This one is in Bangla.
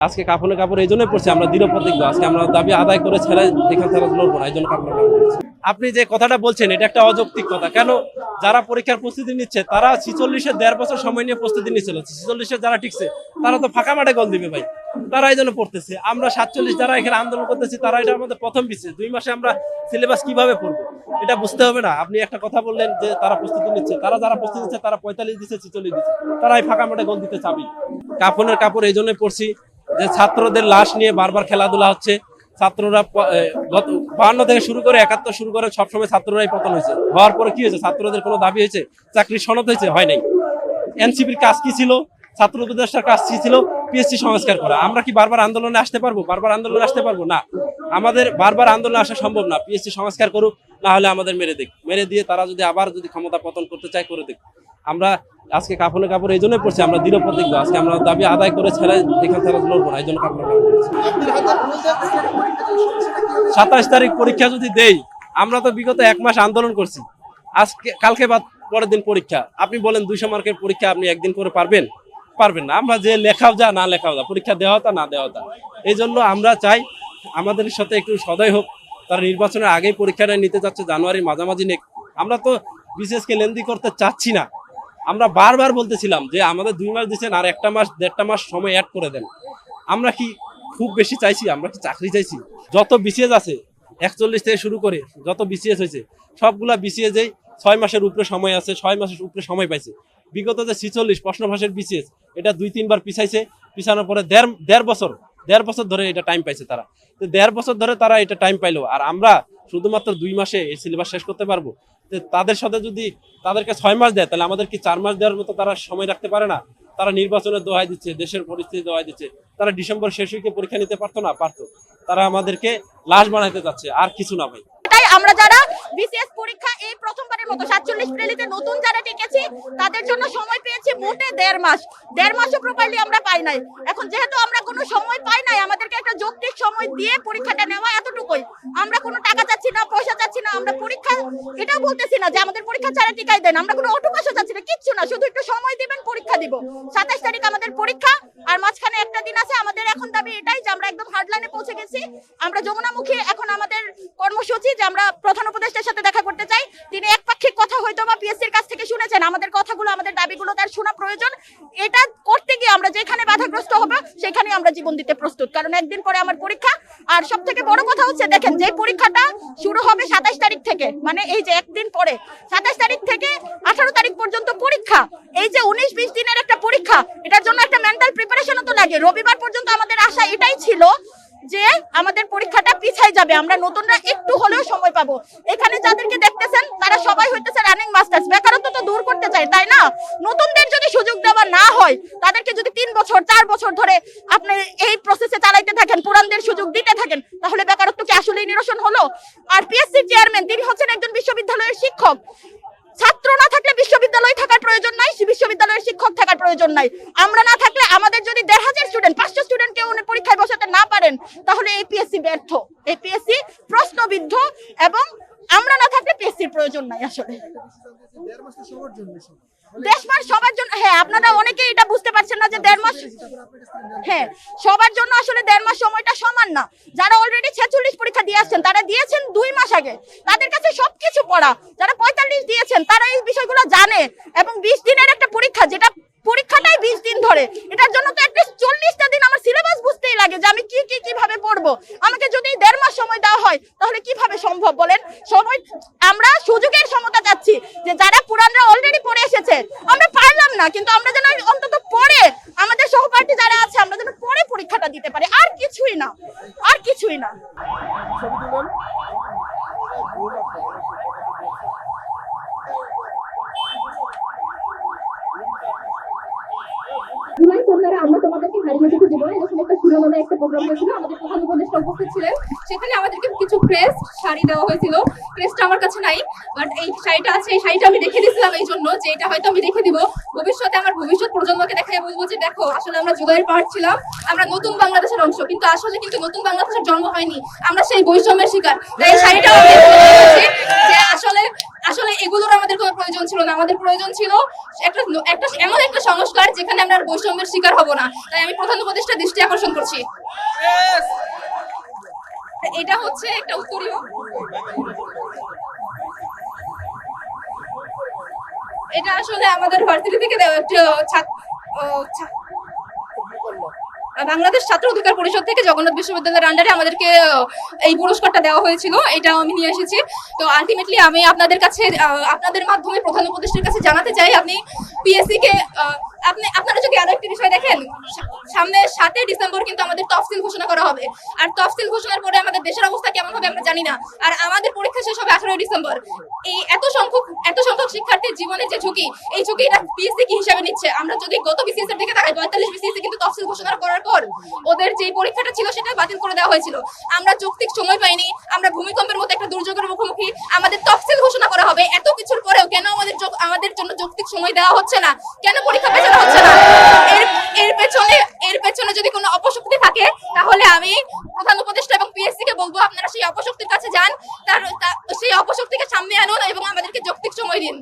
আজকে কাপড়ে কাপড়, এই জন্যই পড়ছি, আমরা দৃঢ় প্রতিজ্ঞ। আজকে আমরা দাবি আদায় করে ছেড়ে এখান থেকে লড়বো না, এই জন্য কাপড়ে আপনি যে কথাটা বলছেন, এটা একটা অযৌক্তিক কথা। কেন? যারা পরীক্ষার প্রস্তুতি নিচ্ছে, তারা ছিচল্লিশের দেড় বছর সময় নিয়ে প্রস্তুতি নিচ্ছিল ছিচল্লিশের যারা টিকছে, তারা তো ফাঁকা মাঠে গোল দিবে ভাই। তারা এই জন্য পড়তেছে। আমরা সাতচল্লিশ যারা এখানে আন্দোলন করতেছি, তারা এটা আমাদের প্রথম বিশেষ দুই মাসে আমরা সিলেবাস কীভাবে পড়ব? এটা বুঝতে হবে না। আপনি একটা কথা বললেন যে তারা প্রস্তুতি নিচ্ছে। তারা যারা প্রস্তুতি নিচ্ছে, তারা পঁয়তাল্লিশ দিচ্ছে, ছিচল্লিশ দিচ্ছে। তারা এই ফাঁকা মাঠে গোল দিতে চাবি কাপড়ের কাপড় এই জন্যই পড়ছি। যে ছাত্রদের লাশ নিয়ে বারবার খেলাধুলা হচ্ছে, ছাত্ররা গত বাহান্ন থেকে শুরু করে একাত্তর শুরু করে সবসময় ছাত্ররাই পতন হয়েছে। হওয়ার পরে কি হয়েছে? ছাত্রদের কোনো দাবি হয়েছে? চাকরির সনদ হয়েছে? হয় নাই। এনসিপির কাজ কি ছিল? ছাত্র উপদেষ্টার কাজ কি ছিল? পিএসসি সংস্কার করা। আমরা কি বারবার আন্দোলনে আসতে পারব? বারবার আন্দোলনে আসতে পারব? না। আমাদের বারবার আন্দোলনে আসা সম্ভব না। পিএসসি সংস্কার করুক, না হলে আমাদের মেরে দেখ মেরে দিয়ে তারা যদি আবার যদি ক্ষমতা পতন করতে চায়, করে দেখ আমরা আজকে কাপড়ে কাপড় এই জন্যই পড়ছি, আমরা দৃঢ় প্রতিজ্ঞ। আজকে আমরা দাবি আদায় করে ছেড়ে এখান থেকে লড়বো না, এই জন্য কাপড় সাতাশ তারিখ পরীক্ষা যদি দেই, আমরা তো বিগত এক মাস আন্দোলন করছি। আজকে, কালকে বাদ পরের দিন পরীক্ষা। আপনি বলেন দুইশো মার্কের পরীক্ষা আপনি একদিন করে পারবেন? পারবেন না। আমরা যে লেখাও যা, না লেখাও যা, পরীক্ষা দেওয়া তা না দেওয়া তা। এই জন্য আমরা চাই আমাদের সাথে একটু সদয় হোক। তারা নির্বাচনের আগেই পরীক্ষাটা নিতে যাচ্ছে জানুয়ারির মাঝামাঝি নেক। আমরা তো বিশেষকে লেন্দি করতে চাচ্ছি না। আমরা বারবার বলতেছিলাম যে আমাদের দুই মাস দিচ্ছেন আর একটা মাস, দেড়টা মাস সময় অ্যাড করে দেন। আমরা কি খুব বেশি চাইছি? আমরা কি চাকরি চাইছি? যত বিসিএস আছে, একচল্লিশ থেকে শুরু করে যত বিসিএস হয়েছে, সবগুলা বিসিএস যেই ছয় মাসের উপরে সময় আছে, ছয় মাসের উপরে সময় পাইছে। বিগত যে ছিচল্লিশ প্রশ্ন বিসিএস এটা দুই, তিনবার পিছাইছে। পিছানোর পরে দেড় দেড় বছর দেড় বছর ধরে এটা টাইম পাইছে তারা। তো দেড় বছর ধরে তারা এটা টাইম পাইলো। আর আমরা শুধুমাত্র দুই মাসে এই সিলেবাস শেষ করতে পারব। তাদের সাথে যদি তাদেরকে ছয় মাস দেয়, তাহলে আমাদের কি চার মাস দেওয়ার মতো তারা সময় রাখতে পারে না? তারা নির্বাচনের দোহাই দিচ্ছে, দেশের পরিস্থিতি দোহাই দিচ্ছে। তারা ডিসেম্বর শেষ উইকে পরীক্ষা নিতে পারতো না? পারতো। তারা আমাদেরকে লাশ বানাইতে যাচ্ছে আর কিছু না ভাই। তাই আমরা যারা বিসিএস পরীক্ষা এই প্রথমবারের মতো সাতচল্লিশ প্রেলিতে নতুন যারা টিকেছি তাদের জন্য সময় পেয়েছি মোটে দেড় মাস। দেড় মাসও প্রপারলি আমরা পাই নাই। এখন যেহেতু আমরা কোনো সময় পাই নাই, আমাদেরকে একটা যৌক্তিক সময় দিয়ে পরীক্ষাটা নেওয়া এতটুকুই। আমরা কোনো টাকা চাচ্ছি না, পয়সা চাচ্ছি না, আমরা পরীক্ষা, এটাও বলতেছি না যে আমাদের পরীক্ষা ছাড়া টিকাই দেন আমরা কোনো অটো চাচ্ছি না, কিচ্ছু না, শুধু একটু সময় দিবেন, পরীক্ষা দিব। সাতাশ তারিখ আমাদের পরীক্ষা, আর মাঝখানে একটা দিন আছে, আমাদের এখন দাবি এটাই যে আমরা একদম হার্ডলাইনে পৌঁছে গেছি। আমরা যমুনামুখী এখন আমাদের কর্মসূচি যে আমরা প্রধান উপদেষ্টার সাথে দেখা করতে চাই। তিনি একপাক্ষিক কথা হয়তো বা পিএসসির কাছ থেকে শুনেছেন। আমাদের কথাগুলো, আমাদের দাবিগুলো, তার শোনা প্রয়োজন। এটা করতে গিয়ে আমরা যেখানে বাধাগ্রস্ত হবে সেখানে আমরা জীবন দিতে প্রস্তুত। কারণ একদিন পরে আমার পরীক্ষা। আর সব থেকে বড় কথা হচ্ছে, দেখেন, যে পরীক্ষাটা শুরু হবে সাতাশ তারিখ থেকে মানে এই যে একদিন পরে। সাতাশ তারিখ থেকে আঠারো তারিখ পর্যন্ত পরীক্ষা। এই যে উনিশ বিশ দিনের একটা পরীক্ষা, এটার জন্য একটা মেন্টাল প্রিপারেশনও তো লাগে। রবিবার পর্যন্ত আমাদের আশা এটাই ছিল যে আমাদের পরীক্ষাটা পিছাই যাবে। আমরা নতুনরা একটু হলেও সময় পাবো। এখানে যাদেরকে দেখতেছেন, তারা সবাই হইতেছে রানিং মাস্টার্স বেকারত্ব তো দূর করতে চাই তাই না? নতুনদের যদি সুযোগ দেওয়া না হয়, তাদেরকে যদি তিন বছর, চার বছর ধরে আপনি এই প্রসেসে চালাইতে থাকেন, পুরানদের সুযোগ দিতে থাকেন, তাহলে বেকারত্ব কি আসলেই নিরসন হলো? আর পিএসসি চেয়ারম্যান তিনি হচ্ছেন একজন বিশ্ববিদ্যালয়ের শিক্ষক। ছাত্র না থাকলে বিশ্ববিদ্যালয় থাকার প্রয়োজন নাই, বিশ্ববিদ্যালয়ের শিক্ষক থাকার প্রয়োজন নাই। আমরা না থাকলে আমাদের যদি দেড় হাজার স্টুডেন্ট পাঁচশো স্টুডেন্টকে উনি পরীক্ষায় বসাতে না পারেন, তাহলে এই পিএসসি ব্যর্থ। এই পিএসসি প্রশ্নবিদ্ধ এবং আমরা না থাকলে পিএসসির প্রয়োজন নাই আসলে। দেশ মাস সবার জন্য হ্যাঁ আপনারা অনেকেই এটা বুঝতে পারছেন না যে দেড় মাস হ্যাঁ সবার জন্য আসলে দেড় মাস না। যারা অলরেডি ছেচল্লিশ পরীক্ষা দিয়ে আসছেন, তারা দিয়েছেন দুই মাস আগে। তাদের কাছে সবকিছু পড়া। যারা পঁয়তাল্লিশ দিয়েছেন, তারা এই বিষয়গুলো জানে। এবং বিশ দিনের একটা পরীক্ষা, যেটা পরীক্ষাটাই বিশ দিন ধরে। এটার জন্য তো একটা চল্লিশটা দিন আমার সিলেবাস বুঝতেই লাগে যে আমি কি কি, কীভাবে পড়ব। আমাকে যদি দেড় মাস সময় দেওয়া হয়, তাহলে কীভাবে সম্ভব বলেন? সময়, আমরা সুযোগের সমতা চাচ্ছি যে যারা পুরানরা অলরেডি পড়ে এসেছে, আমরা পারলাম না, কিন্তু আমরা যেন অন্তত পড়ে আমাদের সহপাঠী যারা আছে আমরা যেন পরে পরীক্ষাটা দিতে পারি আর কিছুই না আর কিছুই না জুলাই কন্যারা আমরা তোমাদেরকে হারিয়ে যেতে দেবো না সেখানে আমাদেরকে কিছু শাড়ি দেওয়া হয়েছিল। আমার কাছে নাই শাড়িটা শাড়িটা আমি দিয়েছিলাম এই জন্য যে এটা হয়তো আমি ভবিষ্যতে আমার ভবিষ্যৎ প্রজন্মকে বলব যে দেখো, আসলে আমরা ছিলাম, আমরা নতুন বাংলাদেশের অংশ, কিন্তু আসলে কিন্তু নতুন বাংলাদেশের জন্ম হয়নি। আমরা সেই বৈষম্যের শিকার। আসলে আসলে এগুলোর আমাদের কোনো প্রয়োজন ছিল না। আমাদের প্রয়োজন ছিল একটা একটা এমন একটা সংস্কার যেখানে আমরা বৈষম্যের শিকার হব না। তাই আমি প্রধান উপদেষ্টা দৃষ্টি আকর্ষণ করছি। এটা হচ্ছে একটা উত্তরীয়। এটা আসলে আমাদের ভার্সিটি থেকে দেওয়া একটা ছাত্র বাংলাদেশ ছাত্র অধিকার পরিষদ থেকে জগন্নাথ বিশ্ববিদ্যালয়ের আন্ডারে আমাদেরকে এই পুরস্কারটা দেওয়া হয়েছিল এটা আমি নিয়ে এসেছি। তো আলটিমেটলি আমি আপনাদের কাছে আপনাদের মাধ্যমে প্রধান উপদেষ্টার কাছে জানাতে চাই, আপনি পিএসসি কে আপনি, আপনারা যদি আরও একটা বিষয় দেখেন সামনে সাতই ডিসেম্বর কিন্তু আমাদের তফসিল ঘোষণা করা হবে। আর তফসিল ঘোষণার পরে আমাদের দেশের অবস্থা আমরা জানি না। আর আমাদের পরীক্ষা শেষ হবে আঠারোই ডিসেম্বর। এই এত সংখ্যক এত সংখ্যক শিক্ষার্থীর জীবনে যে ঝুঁকি, এই ঝুঁকিটা পিএসসি কি হিসাবে নিচ্ছে? আমরা যদি গত বিসিএস এর দিকে তাকাই, পঁয়তাল্লিশ বিসিএস কিন্তু তফসিল ঘোষণা করার পর ওদের যে পরীক্ষাটা ছিল সেটা বাতিল করে দেওয়া হয়েছিল। আমরা যৌক্তিক সময় পাইনি, আমরা ভূমিকম্পের মতো একটা দুর্যোগের মুখোমুখি, আমাদের তফসিল ঘোষণা করা হবে। এত কিছুর পরেও কেন আমাদের আমাদের জন্য যৌক্তিক সময় দেওয়া হচ্ছে না? কেন পরীক্ষা পেছানো হচ্ছে না? এর এর পেছনে এর পেছনে যদি কোনো অপশক্তি থাকে, তাহলে আমি প্রধান উপদেষ্টা এবং বলব, আপনারা সেই অপশক্তির কাছে যান, তার সেই অপশক্তিকে সামনে আনুন এবং আমাদেরকে যৌক্তিক সময় দিন।